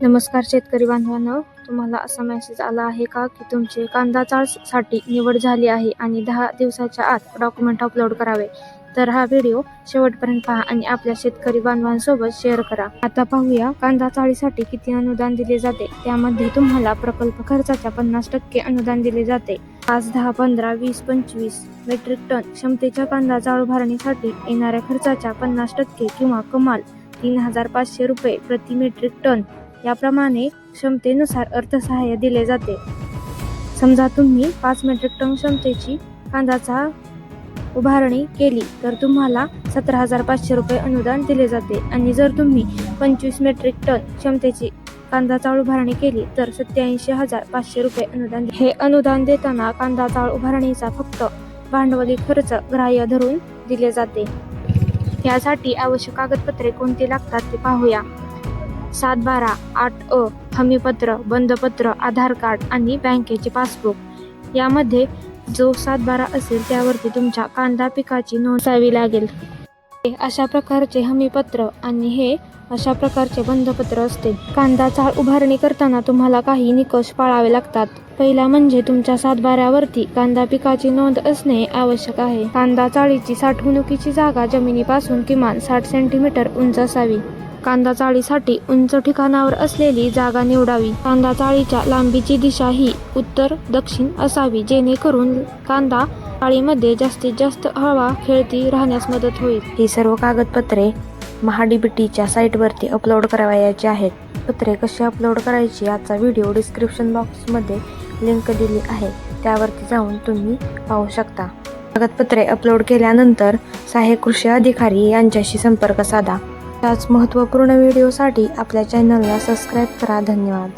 नमस्कार शेतकरी बांधवांनो तुम्हाला असा मेसेज आला आहे का की तुमचे कांदा चाळसाठी निवड झाली आहे आणि दहा दिवसाच्या आत डॉक्युमेंट अपलोड करावे? तर हा व्हिडिओ शेवटपर्यंत पहा आणि आपल्या शेतकरी बांधवांसोबत शेअर करा. आता पाहूया कांदा चाळीसाठी किती अनुदान दिले जाते? त्यामध्ये तुम्हाला प्रकल्प खर्चाच्या पन्नास टक्के अनुदान दिले जाते. पाच दहा पंधरा वीस पंचवीस मेट्रिक टन क्षमतेच्या कांदा चाळू भरणीसाठी येणाऱ्या खर्चाच्या पन्नास टक्के किंवा कमाल तीन हजार पाचशे रुपये प्रति मेट्रिक टन याप्रमाणे क्षमतेनुसार अर्थसहाय्य दिले जाते. समजा तुम्ही पाच मेट्रिक टन क्षमतेची कांदाचा उभारणी केली तर तुम्हाला सतरा हजार पाचशे रुपये अनुदान दिले जाते. आणि जर तुम्ही पंचवीस मेट्रिक टन क्षमतेची कांदा चाळ उभारणी केली तर सत्याऐंशी हजार पाचशे रुपये अनुदान हे अनुदान देताना कांदा चाळ उभारणीचा फक्त भांडवली खर्च ग्राह्य धरून दिले जाते. यासाठी आवश्यक कागदपत्रे कोणती लागतात ते पाहूया. सात बारा आठ अ हमीपत्र बंदपत्र आधार कार्ड आणि बँकेचे पासबुक. यामध्ये जो सात बारा असेल त्यावरती तुमच्या कांदा पिकाची नोंद लागेल. अशा प्रकारचे हमीपत्र आणि हे अशा प्रकारचे बंधपत्र असते. कांदा चाळ उभारणी करताना तुम्हाला काही निकष पाळावे लागतात. पहिला म्हणजे तुमच्या सातबाऱ्यावरती कांदा पिकाची नोंद असणे आवश्यक आहे. कांदा चाळीची साठवणुकीची जागा जमिनीपासून किमान साठ सेंटीमीटर उंच असावी. कांदा चाळीसाठी उंच ठिकाणावर असलेली जागा निवडावी. कांदा चाळीच्या लांबीची दिशा ही उत्तर दक्षिण असावी जेणेकरून कांदा पाळीमध्ये जास्तीत जास्त हवा खेळती राहण्यास मदत होईल. ही सर्व कागदपत्रे महाडीबीटीच्या साईटवरती अपलोड करावयाची आहेत. पत्रे कशी अपलोड करायची याचा व्हिडिओ डिस्क्रिप्शन बॉक्समध्ये लिंक दिली आहे. त्यावरती जाऊन तुम्ही पाहू शकता. कागदपत्रे अपलोड केल्यानंतर सहाय्यक कृषी अधिकारी यांच्याशी संपर्क साधा. त्याच महत्त्वपूर्ण व्हिडिओसाठी आपल्या चॅनलला सबस्क्राईब करा. धन्यवाद.